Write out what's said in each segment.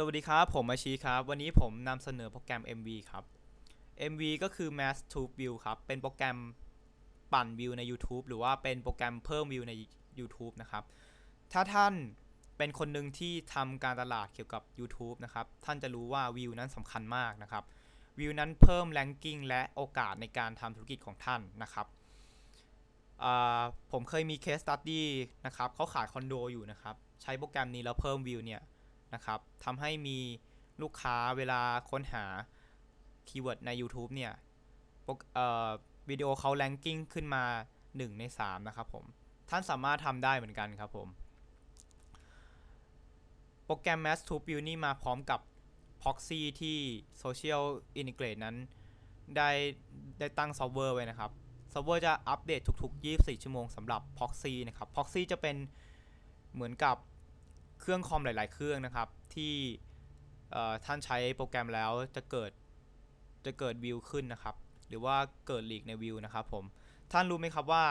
สวัสดีครับ ผมอาชีครับ วันนี้ผมนำเสนอโปรแกรม MV ครับ MV ก็คือ Mass Tube View ครับ เป็นโปรแกรมปั่นวิวใน YouTube หรือว่าเป็นโปรแกรมเพิ่มวิวใน YouTube นะครับ ถ้าท่านเป็นคนหนึ่งที่ทำการตลาดเกี่ยวกับ YouTube นะครับ ท่านจะรู้ว่าวิวนั้นสำคัญมากนะครับ วิวนั้นเพิ่ม ranking และโอกาสในการทำธุรกิจของท่านนะครับ ผมเคยมี case study นะครับเขาขายคอนโดอยู่นะครับ ใช้โปรแกรมนี้แล้วเพิ่มวิวเนี่ย นะครับทำให้มีลูกค้าเวลาค้นหาคีย์เวิร์ดใน YouTube เนี่ยวิดีโอเขาแ a งกิ้งขึ้นมา 1 ใน 3 นะครับผม ท่านสามารถทำได้เหมือนกันครับผม โปรแกรม Mass to Build นี่มาพร้อมกับ Proxy ที่ Social Integrate นั้น ได้ได้ตั้งเซิร์ฟเวอร์ไว้นะครับเซิร์ฟเวอร์จะอัปเดตทุกๆ 24 ชั่วโมงสำหรับ Proxy นะครับ Proxy จะเป็นเหมือนกับ เครื่องคอมหลาย ๆ เครื่องนะครับ ที่ท่านใช้โปรแกรมแล้วจะเกิดจะเกิดวิวขึ้นนะครับ หรือว่าเกิดลีกในวิวนะครับผมท่านรู้ไหมครับว่า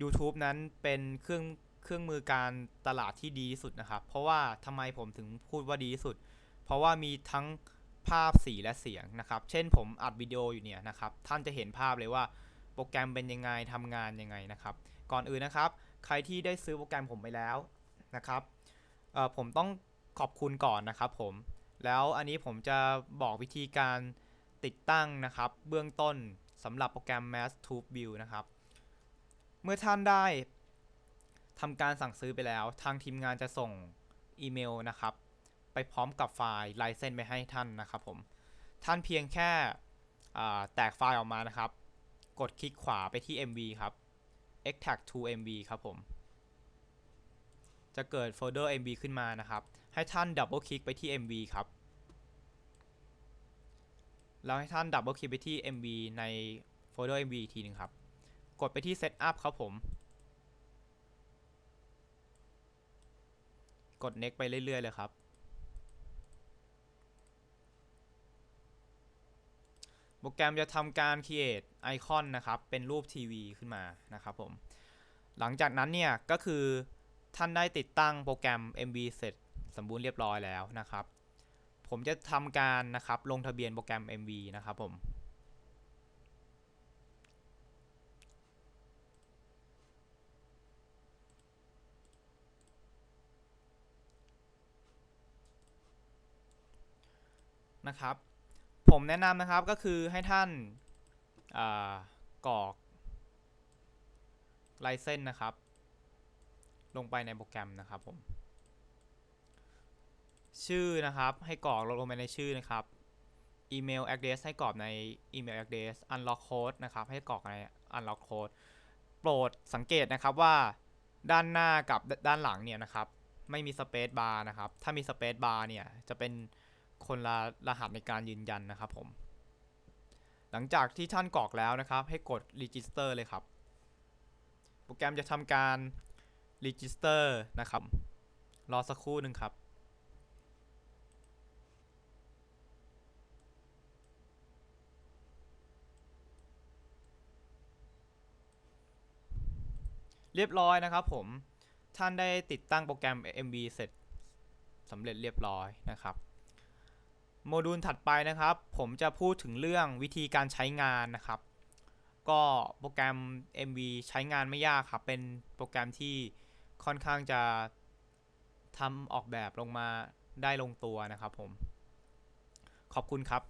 YouTube นั้นเป็นเครื่องเครื่องมือการตลาดที่ดีที่สุดนะครับ เพราะว่าทำไมผมถึงพูดว่าดีที่สุด เพราะว่ามีทั้งภาพสีและเสียงนะครับ เช่นผมอัดวิดีโออยู่เนี่ยนะครับ ท่านจะเห็นภาพเลยว่าโปรแกรมเป็นยังไงทำงานยังไงนะครับ ก่อนอื่นนะครับ ใครที่ได้ซื้อโปรแกรมผมไปแล้ว นะครับผมต้องขอบคุณก่อนนะครับผมแล้วอันนี้ผมจะบอกวิธีการติดตั้งนะครับ เบื้องต้นสำหรับโปรแกรม Mass Tube View นะครับ เมื่อท่านได้ทำการสั่งซื้อไปแล้ว ทางทีมงานจะส่งอีเมลนะครับ ไปพร้อมกับไฟล์ลายเส้นไปให้ท่านนะครับผม ท่านเพียงแค่แตกไฟล์ออกมานะครับ กดคลิกขวาไปที่ MV ครับ extract to MV ครับผม จะเกิดโฟลเดอร์ MV ขึ้นมานะครับ ให้ท่านดับเบิลคลิกไปที่ MV ครับ แล้วให้ท่านดับเบิลคลิกไปที่ MV ในโฟลเดอร์ MV อีกทีหนึงครับ กดไปที่ Setup ครับผม กด Next ไปเรื่อย ๆ เลยครับ โปรแกรมจะทำการ create ไอคอนนะครับ เป็นรูปทีวีขึ้นมานะครับผม หลังจากนั้นเนี่ย ก็คือ ท่านได้ติดตั้งโปรแกรม MV เสร็จสมบูรณ์เรียบร้อยแล้วนะครับ ผมจะทำการนะครับลงทะเบียนโปรแกรม MV นะครับผมนะครับ ผมแนะนำนะครับก็คือให้ท่านอ่ากรอกลายเส้นนะครับ ลงไปในโปรแกรมนะครับผม ชื่อนะครับให้กรอกลงไปในชื่อนะครับอีเมล address ให้กรอกในอีเมล address unlock code นะครับ ให้กรอกใน unlock code โปรดสังเกตนะครับว่าด้านหน้ากับด้านหลังเนี่ยนะครับ ไม่มี space bar นะครับ ถ้ามี space bar เนี่ยจะเป็นคนละรหัสในการยืนยันนะครับผม หลังจากที่ท่านกรอกแล้วนะครับ ให้กด register เลยครับ โปรแกรมจะทำการ register นะครับ รอสักครู่หนึ่งครับเรียบร้อยนะครับผม ท่านได้ติดตั้งโปรแกรม MV เสร็จสำเร็จเรียบร้อยนะครับ โมดูลถัดไปนะครับ ผมจะพูดถึงเรื่องวิธีการใช้งานนะครับ ก็โปรแกรม MV ใช้งานไม่ยากครับ เป็นโปรแกรมที่ ค่อนข้างจะทำออกแบบลงมาได้ลงตัวนะครับผม ขอบคุณครับ